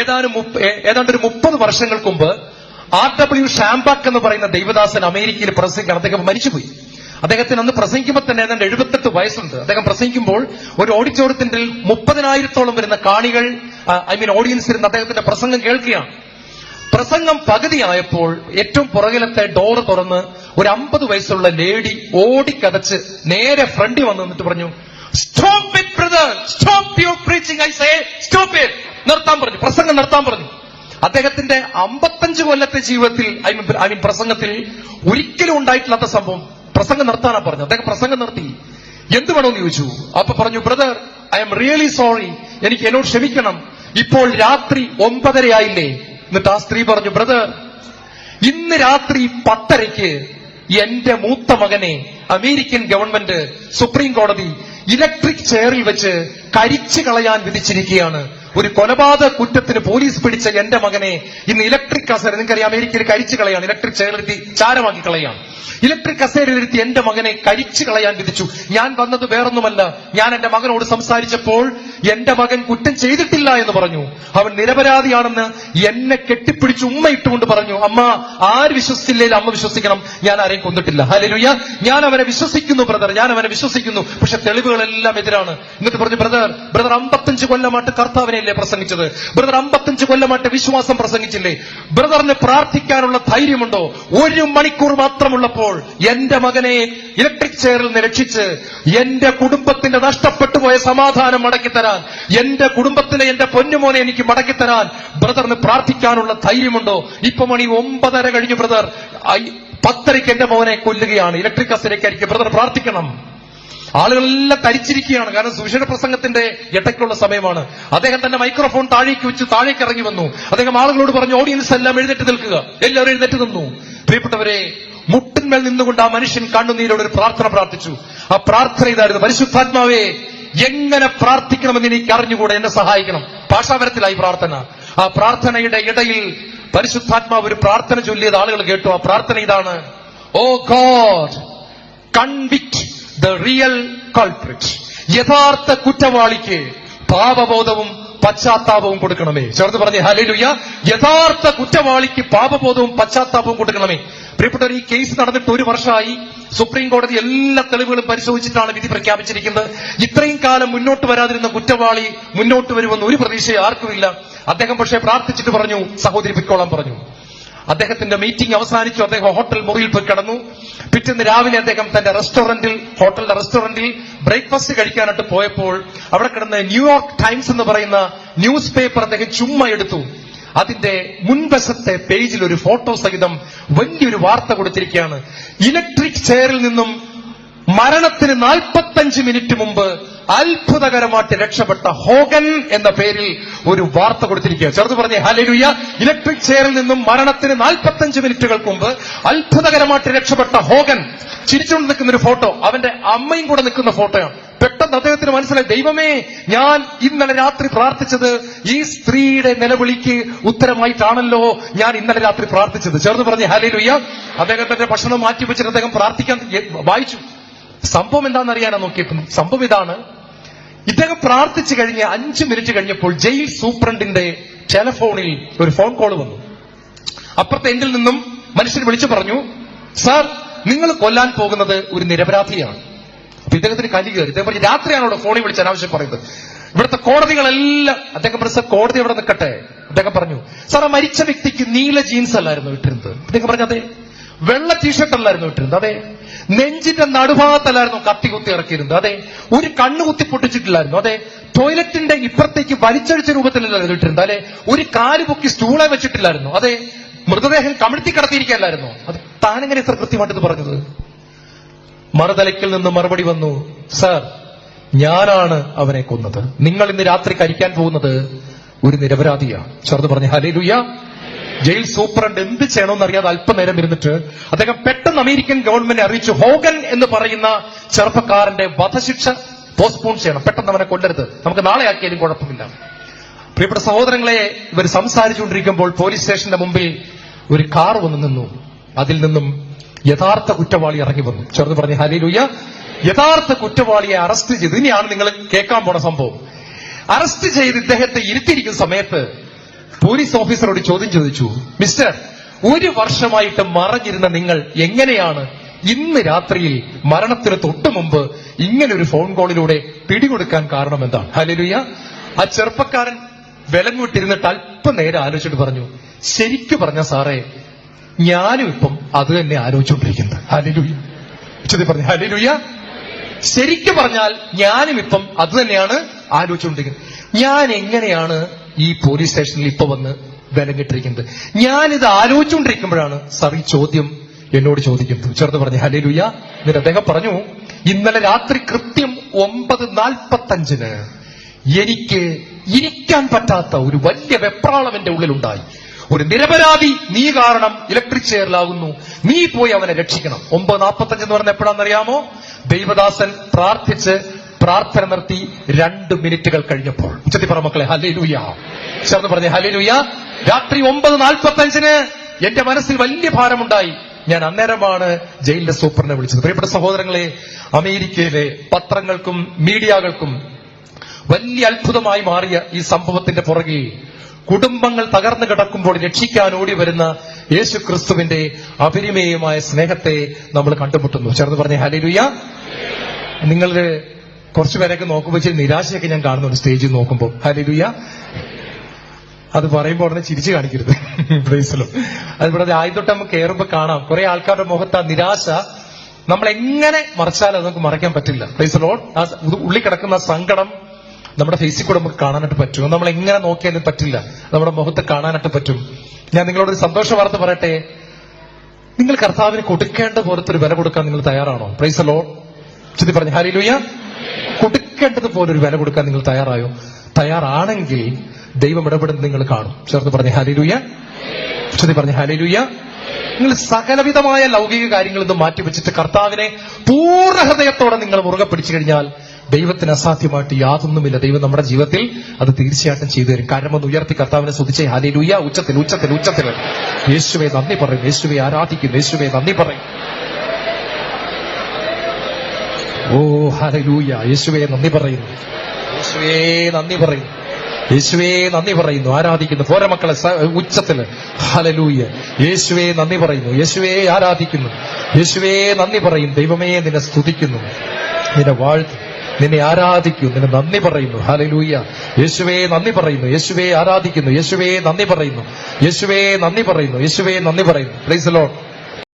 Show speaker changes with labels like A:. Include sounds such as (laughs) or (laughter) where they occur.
A: ഏതാനും ഏതാണ്ട് ഒരു മുപ്പത് വർഷങ്ങൾക്ക് മുമ്പ് ആർ ഡബ്ല്യു ഷാംബാക്ക് എന്ന് പറയുന്ന ദൈവദാസൻ അമേരിക്കയിൽ പ്രസംഗിക്കണം അദ്ദേഹം മരിച്ചുപോയി. അദ്ദേഹത്തിന് അന്ന് പ്രസംഗിക്കുമ്പോൾ തന്നെ ഏതാണ്ട് എഴുപത്തെട്ട് വയസ്സുണ്ട്. അദ്ദേഹം പ്രസംഗിക്കുമ്പോൾ ഒരു ഓഡിറ്റോറിയത്തിന്റെ മുപ്പതിനായിരത്തോളം വരുന്ന കാണികൾ ഐ മീൻ ഓഡിയൻസ് ഇരുന്ന് അദ്ദേഹത്തിന്റെ പ്രസംഗം കേൾക്കുകയാണ്. പ്രസംഗം പകുതിയായപ്പോൾ ഏറ്റവും പുറകിലത്തെ ഡോർ തുറന്ന് ഒരു അമ്പത് വയസ്സുള്ള ലേഡി ഓടിക്കതച്ച് നേരെ ഫ്രണ്ടിൽ വന്നു എന്നിട്ട് പറഞ്ഞു stop it brother stop your preaching I say stop it നിർത്താൻ പറഞ്ഞു പ്രസംഗം നിർത്താൻ പറഞ്ഞു. അദ്ദേഹത്തിന്റെ അമ്പത്തഞ്ച് കൊല്ലത്തെ ജീവിതത്തിൽ ഐ മീൻ പ്രസംഗത്തിൽ ഒരിക്കലും ഉണ്ടായിട്ടില്ലാത്ത സംഭവം പ്രസംഗം നിർത്താനാ പറഞ്ഞു. അദ്ദേഹം പ്രസംഗം നിർത്തി എന്ത് വേണമെന്ന് ചോദിച്ചു? അപ്പൊ പറഞ്ഞു brother I am really sorry. എനിക്ക് എന്നോട് ക്ഷമിക്കണം. ഇപ്പോൾ രാത്രി ഒമ്പതരയായില്ലേ എന്നിട്ട് ആ സ്ത്രീ പറഞ്ഞു ബ്രദർ ഇന്ന് രാത്രി പത്തരയ്ക്ക് എന്റെ മൂത്ത മകനെ അമേരിക്കൻ ഗവൺമെന്റ് സുപ്രീം കോടതി ഇലക്ട്രിക് ചെയറിൽ വെച്ച് കരിച്ചു കളയാൻ വിധിച്ചിരിക്കുകയാണ്. ഒരു കൊലപാതക കുറ്റത്തിന് പോലീസ് പിടിച്ച എന്റെ മകനെ ഇന്ന് ഇലക്ട്രിക് കസേര നിങ്ങൾക്കറിയാം അമേരിക്കയിൽ കരിച്ചു കളയാണ്. ഇലക്ട്രിക് ചെയറിലെത്തി ചാരമാക്കി കളയാണ്. ഇലക്ട്രിക് കസേരയിലിരുത്തി എന്റെ മകനെ കരിച്ചു കളയാൻ വിധിച്ചു. ഞാൻ വന്നത് വേറൊന്നുമല്ല. ഞാൻ എന്റെ മകനോട് സംസാരിച്ചപ്പോൾ എന്റെ മകൻ കുറ്റം ചെയ്തിട്ടില്ല എന്ന് പറഞ്ഞു. അവൻ നിരപരാധിയാണെന്ന് എന്നെ കെട്ടിപ്പിടിച്ച് ഉമ്മ ഇട്ടുകൊണ്ട് പറഞ്ഞു. അമ്മ ആര് വിശ്വസിച്ചില്ലെങ്കിൽ അമ്മ വിശ്വസിക്കണം. ഞാൻ ആരെയും കൊന്നിട്ടില്ല. ഹലുയ ഞാൻ അവനെ വിശ്വസിക്കുന്നു ബ്രദർ. ഞാൻ അവനെ വിശ്വസിക്കുന്നു. പക്ഷെ തെളിവുകളെല്ലാം എതിരാണ്. എന്നിട്ട് പറഞ്ഞു ബ്രദർ ബ്രദർ അമ്പത്തഞ്ച് കൊല്ലമായിട്ട് കർത്താവിനെയല്ലേ പ്രസംഗിച്ചത്? ബ്രദർ അമ്പത്തഞ്ച് കൊല്ലമായിട്ട് വിശ്വാസം പ്രസംഗിച്ചില്ലേ? ബ്രദറിന് പ്രാർത്ഥിക്കാനുള്ള ധൈര്യമുണ്ടോ? ഒരു മണിക്കൂർ മാത്രമുള്ളപ്പോൾ എന്റെ മകനെ ഇലക്ട്രിക് ചെയറിൽ നിന്ന് രക്ഷിച്ച് എന്റെ കുടുംബത്തിന്റെ നഷ്ടപ്പെട്ടു പോയ സമാധാനം മടക്കിത്തരാൻ എന്റെ കുടുംബത്തിലെ എന്റെ പൊന്നുമോനെ എനിക്ക് മടക്കിത്തരാൻ ബ്രദറിന് പ്രാർത്ഥിക്കാനുള്ള ധൈര്യമുണ്ടോ? ഇപ്പൊ മണി ഒമ്പതര കഴിഞ്ഞു ബ്രദർ. പത്തരയ്ക്ക് എന്റെ മോനെ കൊല്ലുകയാണ്. ഇലക്ട്രിക് കസരയ്ക്കായിരിക്കും ബ്രദർ പ്രാർത്ഥിക്കണം. ആളുകളെല്ലാം തരിച്ചിരിക്കുകയാണ്. കാരണം സുവിശേഷ പ്രസംഗത്തിന്റെ ഇടയ്ക്കുള്ള സമയമാണ്. അദ്ദേഹം തന്നെ മൈക്രോഫോൺ താഴേക്ക് വെച്ച് താഴേക്ക് ഇറങ്ങി വന്നു. അദ്ദേഹം ആളുകളോട് പറഞ്ഞു ഓഡിയൻസ് എല്ലാം എഴുന്നേറ്റ് നിൽക്കുക. എല്ലാവരും എഴുന്നേറ്റ് നിന്നു. പ്രിയപ്പെട്ടവരെ മുട്ടിന്മേൽ നിന്നുകൊണ്ട് ആ മനുഷ്യൻ കണ്ണുനീരോട് ഒരു പ്രാർത്ഥന പ്രാർത്ഥിച്ചു. ആ പ്രാർത്ഥന ഇതായിരുന്നു. പരിശുദ്ധാത്മാവേ എങ്ങനെ പ്രാർത്ഥിക്കണമെന്ന് എനിക്ക് അറിഞ്ഞുകൂടെ? എന്നെ സഹായിക്കണം. ഭാഷാപരത്തിലായി പ്രാർത്ഥന. ആ പ്രാർത്ഥനയുടെ ഇടയിൽ പരിശുദ്ധാത്മാവ് ഒരു പ്രാർത്ഥന ചൊല്ലിയത് ആളുകൾ കേട്ടു. ആ പ്രാർത്ഥന ഇതാണ് O God convict the real culprit യഥാർത്ഥ കുറ്റവാളിക്ക് പാപബോധവും പശ്ചാത്താപവും കൊടുക്കണമേ. ചേർത്ത് പറഞ്ഞേ ഹലിലുയ്യ യഥാർത്ഥ കുറ്റവാളിക്ക് പാപബോധവും പശ്ചാത്താപവും കൊടുക്കണമേ. പ്രിയപ്പെട്ടവർ ഈ കേസ് നടന്നിട്ട് ഒരു വർഷമായി സുപ്രീം കോടതി എല്ലാ തെളിവുകളും പരിശോധിച്ചിട്ടാണ് വിധി പ്രഖ്യാപിച്ചിരിക്കുന്നത്. ഇത്രയും കാലം മുന്നോട്ട് വരാതിരുന്ന കുറ്റവാളി മുന്നോട്ട് വരുമെന്ന് ഒരു പ്രതീക്ഷ ആർക്കുമില്ല. അദ്ദേഹം പക്ഷേ പ്രാർത്ഥിച്ചിട്ട് പറഞ്ഞു സഹോദരി പൊയ്ക്കോളാൻ പറഞ്ഞു. അദ്ദേഹത്തിന്റെ മീറ്റിംഗ് അവസാനിച്ചു. അദ്ദേഹം ഹോട്ടൽ മുറിയിൽ പോയി കിടന്നു. പിറ്റേന്ന് രാവിലെ അദ്ദേഹം തന്റെ റെസ്റ്റോറന്റിൽ ഹോട്ടലിന്റെ റെസ്റ്റോറന്റിൽ ബ്രേക്ക്ഫാസ്റ്റ് കഴിക്കാനായിട്ട് പോയപ്പോൾ അവിടെ കിടന്ന് ന്യൂയോർക്ക് ടൈംസ് എന്ന് പറയുന്ന ന്യൂസ് പേപ്പർ അദ്ദേഹം ചുമ്മ എടുത്തു. അതിന്റെ മുൻവശത്തെ പേജിൽ ഒരു ഫോട്ടോ സഹിതം വലിയൊരു വാർത്ത കൊടുത്തിരിക്കുകയാണ്. ഇലക്ട്രിക് ചെയറിൽ നിന്നും മരണത്തിന് നാൽപ്പത്തഞ്ച് മിനിറ്റ് മുമ്പ് അത്ഭുതകരമായിട്ട് രക്ഷപ്പെട്ട ഹോഗൻ എന്ന പേരിൽ ഒരു വാർത്ത കൊടുത്തിരിക്കുക ചെറുത് പറഞ്ഞേ ഹലലുയ ഇലക്ട്രിക് ചെയറിൽ നിന്നും മരണത്തിന് നാൽപ്പത്തഞ്ച് മിനിറ്റുകൾക്ക് മുമ്പ് അത്ഭുതകരമായിട്ട് രക്ഷപ്പെട്ട ഹോഗൻ ചിരിച്ചുകൊണ്ട് നിൽക്കുന്ന ഒരു ഫോട്ടോ അവന്റെ അമ്മയും കൂടെ നിൽക്കുന്ന ഫോട്ടോയാണ്. പെട്ടെന്ന് അദ്ദേഹത്തിന് മനസ്സിലായി ദൈവമേ ഞാൻ ഇന്നലെ രാത്രി പ്രാർത്ഥിച്ചത് ഈ സ്ത്രീയുടെ നിലവിളിക്ക് ഉത്തരമായിട്ടാണല്ലോ ഞാൻ ഇന്നലെ രാത്രി പ്രാർത്ഥിച്ചത്. ചേർന്ന് പറഞ്ഞ ഹലേലുയ്യ അദ്ദേഹത്തിന്റെ ഭക്ഷണം മാറ്റി വെച്ചിട്ട് അദ്ദേഹം പ്രാർത്ഥിക്കാൻ വായിച്ചു. സംഭവം എന്താണെന്ന് അറിയാനാ നോക്കിയപ്പോൾ സംഭവം ഇതാണ്. ഇദ്ദേഹം പ്രാർത്ഥിച്ചു കഴിഞ്ഞ് അഞ്ച് മിനിറ്റ് കഴിഞ്ഞപ്പോൾ ജയിൽ സൂപ്രണ്ടിന്റെ ടെലഫോണിൽ ഒരു ഫോൺ കോൾ വന്നു. അപ്പുറത്തെ എൻഡിൽ നിന്നും മനുഷ്യൻ വിളിച്ചു പറഞ്ഞു സാർ നിങ്ങൾ കൊല്ലാൻ പോകുന്നത് ഒരു നിരപരാധിയാണ്. അപ്പൊ ഇദ്ദേഹത്തിന് കലി കയറി. ഇദ്ദേഹം പറഞ്ഞു രാത്രിയാണ് അവിടെ ഫോണിൽ വിളിച്ച് അനാവശ്യം പറയുന്നത്. ഇവിടുത്തെ കോടതികളെല്ലാം അദ്ദേഹം പറഞ്ഞു കോടതി അവിടെ നിൽക്കട്ടെ. അദ്ദേഹം പറഞ്ഞു സാർ ആ മരിച്ച വ്യക്തിക്ക് നീല ജീൻസ് അല്ലായിരുന്നു ഇട്ടിരുന്നത്. അദ്ദേഹം പറഞ്ഞു അതെ. വെള്ള ടീഷർട്ട് അല്ലായിരുന്നു ഇട്ടിരുന്നത്. അതെ. നെഞ്ചിന്റെ നടുഭാഗത്തല്ലായിരുന്നു കത്തി കുത്തി ഇറക്കിയിരുന്നത്. അതെ ഒരു കണ്ണ് കുത്തി പൊട്ടിച്ചിട്ടില്ലായിരുന്നു. അതെ ടോയ്ലറ്റിന്റെ ഇപ്പുറത്തേക്ക് വലിച്ചഴിച്ച രൂപത്തിലല്ലായിരുന്നു ഇട്ടിരുന്നത്. അല്ലെ ഒരു കാൽ പൊക്കി സ്റ്റൂളെ വെച്ചിട്ടില്ലായിരുന്നു. അതെ മൃതദേഹം കമിഴ്ത്തി കിടത്തിയിരിക്കല്ലായിരുന്നു അത് താനെങ്ങനെ ഇത്ര കൃത്യമായിട്ട് പറഞ്ഞത്? മറുതലയ്ക്കിൽ നിന്ന് മറുപടി വന്നു സർ ഞാനാണ് അവനെ കൊന്നത്. നിങ്ങൾ ഇന്ന് രാത്രി കരിക്കാൻ പോകുന്നത് ഒരു നിരപരാധിയാണ്. ചെറുത് പറഞ്ഞു ഹലേലുയ്യ ജയിൽ സൂപ്രണ്ട് എന്ത് ചെയ്യണമെന്ന് അറിയാതെ അല്പനേരം ഇരുന്നിട്ട് അദ്ദേഹം പെട്ടെന്ന് അമേരിക്കൻ ഗവൺമെന്റ് അറിയിച്ചു. ഹോഗൻ എന്ന് പറയുന്ന ചെറുപ്പക്കാരന്റെ വധശിക്ഷ പോസ്റ്റ്പോൺ ചെയ്യണം. പെട്ടെന്ന് അവനെ കൊല്ലരുത്. നമുക്ക് നാളെ ആക്കിയാലും കുഴപ്പമില്ല. പ്രിയപ്പെട്ട സഹോദരങ്ങളെ ഇവർ സംസാരിച്ചുകൊണ്ടിരിക്കുമ്പോൾ പോലീസ് സ്റ്റേഷന്റെ മുമ്പിൽ ഒരു കാർ വന്നു നിന്നു. അതിൽ നിന്നും യഥാർത്ഥ കുറ്റവാളി ഇറങ്ങി വന്നു. ചെറുത് പറഞ്ഞു ഹലിലുയ്യ യഥാർത്ഥ കുറ്റവാളിയെ അറസ്റ്റ് ചെയ്ത്. ഇനിയാണ് നിങ്ങൾ കേൾക്കാൻ പോണ സംഭവം. അറസ്റ്റ് ചെയ്ത് ഇദ്ദേഹത്തെ ഇരുത്തിയിരിക്കുന്ന സമയത്ത് പോലീസ് ഓഫീസറോട് ചോദ്യം ചോദിച്ചു മിസ്റ്റർ ഒരു വർഷമായിട്ട് മറഞ്ഞിരുന്ന നിങ്ങൾ എങ്ങനെയാണ് ഇന്ന് രാത്രിയിൽ മരണത്തിന് തൊട്ടു മുമ്പ് ഇങ്ങനെ ഒരു ഫോൺ കോളിലൂടെ പിടികൊടുക്കാൻ കാരണം എന്താണ് ഹലലുയ ആ ചെറുപ്പക്കാരൻ വിട്ടിരുന്നിട്ട് അല്പം നേരെ ആലോചിച്ചിട്ട് പറഞ്ഞു ശരിക്കു പറഞ്ഞ സാറേ ഞാനും ഇപ്പം അത് തന്നെ ആലോചിച്ചുകൊണ്ടിരിക്കുന്നത് ഹലലുയ ഉച്ചത്തിൽ പറഞ്ഞു ഹലലുയ ശരിക്കു പറഞ്ഞാൽ ഞാനും ഇപ്പം അത് തന്നെയാണ് ആലോചിച്ചുകൊണ്ടിരിക്കുന്നത്. ഞാൻ എങ്ങനെയാണ് ഈ പോലീസ് സ്റ്റേഷനിൽ ഇപ്പൊ വന്ന് വിലങ്ങിട്ടിരിക്കുന്നത്. ഞാനിത് ആലോചിച്ചുകൊണ്ടിരിക്കുമ്പോഴാണ് സാർ ഈ ചോദ്യം എന്നോട് ചോദിക്കുന്നത്. ചേർത്ത് പറഞ്ഞു ഹലേ ലുയ എന്നിട്ട് അദ്ദേഹം പറഞ്ഞു ഇന്നലെ രാത്രി കൃത്യം ഒമ്പത് നാൽപ്പത്തഞ്ചിന് എനിക്ക് ഇരിക്കാൻ പറ്റാത്ത ഒരു വലിയ വെപ്രാളം എന്റെ ഉള്ളിലുണ്ടായി. ഒരു നിരപരാധി നീ കാരണം ഇലക്ട്രിക് ചെയറിലാകുന്നു നീ പോയി അവനെ രക്ഷിക്കണം. ഒമ്പത് നാൽപ്പത്തഞ്ച് എന്ന് പറഞ്ഞ എപ്പോഴാണെന്നറിയാമോ? ദൈവദാസൻ പ്രാർത്ഥിച്ച് പ്രാർത്ഥന നിർത്തി രണ്ട് മിനിറ്റുകൾ കഴിഞ്ഞപ്പോൾ. ഉച്ചത്തി പറ മക്കളെ ഹലേലുയ ചേർന്ന് പറഞ്ഞ ഹലേലുയ രാത്രി ഒമ്പത് നാൽപ്പത്തഞ്ചിന് എന്റെ മനസ്സിൽ വലിയ ഭാരമുണ്ടായി. ഞാൻ അന്നേരമാണ് ജയിലിന്റെ സൂപ്രനെ വിളിച്ചത്. പ്രിയപ്പെട്ട സഹോദരങ്ങളെ അമേരിക്കയിലെ പത്രങ്ങൾക്കും മീഡിയകൾക്കും വലിയ അത്ഭുതമായി മാറിയ ഈ സംഭവത്തിന്റെ പുറകെ കുടുംബങ്ങൾ തകർന്നു കിടക്കുമ്പോൾ രക്ഷിക്കാൻ ഓടി വരുന്ന യേശു ക്രിസ്തുവിന്റെ അപരിമേയമായ സ്നേഹത്തെ നമ്മൾ കണ്ടുമുട്ടുന്നു. ചേർന്ന് പറഞ്ഞ ഹലിലുയ നിങ്ങൾ കുറച്ചു പേരൊക്കെ നോക്കുമ്പോൾ ഇച്ചിരി നിരാശയൊക്കെ ഞാൻ കാണുന്നുണ്ട് സ്റ്റേജിൽ നോക്കുമ്പോൾ ഹലിലുയ അത് പറയുമ്പോൾ ഉടനെ ചിരിച്ചു കാണിക്കരുത്. (laughs) പ്രൈസലോ. അതിവിടെ ആദ്യം തൊട്ട് നമുക്ക് കയറുമ്പോൾ കാണാം. കുറെ ആൾക്കാരുടെ മുഖത്ത് ആ നിരാശ നമ്മൾ എങ്ങനെ മറച്ചാലും അത് നമുക്ക് മറയ്ക്കാൻ പറ്റില്ല. പ്രൈസലോ ആ ഉള്ളി കിടക്കുന്ന സങ്കടം നമ്മുടെ ഫേസിൽ കൂടെ നമുക്ക് കാണാനായിട്ട് പറ്റും. നമ്മൾ എങ്ങനെ നോക്കിയാലും പറ്റില്ല. നമ്മുടെ മുഖത്ത് കാണാനായിട്ട് പറ്റും. ഞാൻ നിങ്ങളോട് ഒരു സന്തോഷ വാർത്ത പറയട്ടെ. നിങ്ങൾ കർത്താവിന് കൊടുക്കേണ്ട പോലത്തെ ഒരു വില കൊടുക്കാൻ നിങ്ങൾ തയ്യാറാണോ? പ്രൈസ് ചുറ്റി പറഞ്ഞു ഹരിലുയ കൊടുക്കേണ്ടത് പോലൊരു വില കൊടുക്കാൻ നിങ്ങൾ തയ്യാറായോ? തയ്യാറാണെങ്കിൽ ദൈവം ഇടപെടുന്നത് നിങ്ങൾ കാണും. ചേർന്ന് പറഞ്ഞു ഹരിലുയ ചുറ്റി പറഞ്ഞു ഹരിലുയ നിങ്ങൾ സകലവിധമായ ലൗകിക കാര്യങ്ങളൊന്നും മാറ്റിവെച്ചിട്ട് കർത്താവിനെ പൂർണ ഹൃദയത്തോടെ നിങ്ങൾ മുറുകെ പിടിച്ചു കഴിഞ്ഞാൽ ദൈവത്തിന് അസാധ്യമായിട്ട് യാതൊന്നുമില്ല. ദൈവം നമ്മുടെ ജീവിതത്തിൽ അത് തീർച്ചയായിട്ടും ചെയ്തു തരും. കാരണം ഒന്ന് ഉയർത്തി കർത്താവിനെ സ്തുതിച്ചേ ഹലിലുയ ഉച്ചത്തിൽ ഉച്ചത്തിൽ ഉച്ചത്തിൽ. യേശുവെ നന്ദി പറയും. യേശുവെ ആരാധിക്കും യേശുവെ നന്ദി പറയും. ഓ ഹലൂയ യേശുവേ നന്ദി പറയുന്നു യേശുവേ നന്ദി പറയുന്നു യേശുവേ നന്ദി പറയുന്നു ആരാധിക്കുന്നു പോര മക്കളെ ഉച്ചത്തിൽ ഹലലൂയ യേശുവേ നന്ദി പറയുന്നു യേശുവേ ആരാധിക്കുന്നു യേശുവേ നന്ദി പറയും ദൈവമേ നിന്നെ സ്തുതിക്കുന്നു നിന്നെ വാഴ്ത്തു നിന്നെ ആരാധിക്കുന്നു നിന്നെ നന്ദി പറയുന്നു ഹലലൂയ യേശുവേ നന്ദി പറയുന്നു യേശുവേ ആരാധിക്കുന്നു യേശുവേ നന്ദി പറയുന്നു യേശുവേ നന്ദി പറയുന്നു യേശുവേ നന്ദി പറയുന്നു പ്ലീസ് ലോഡ്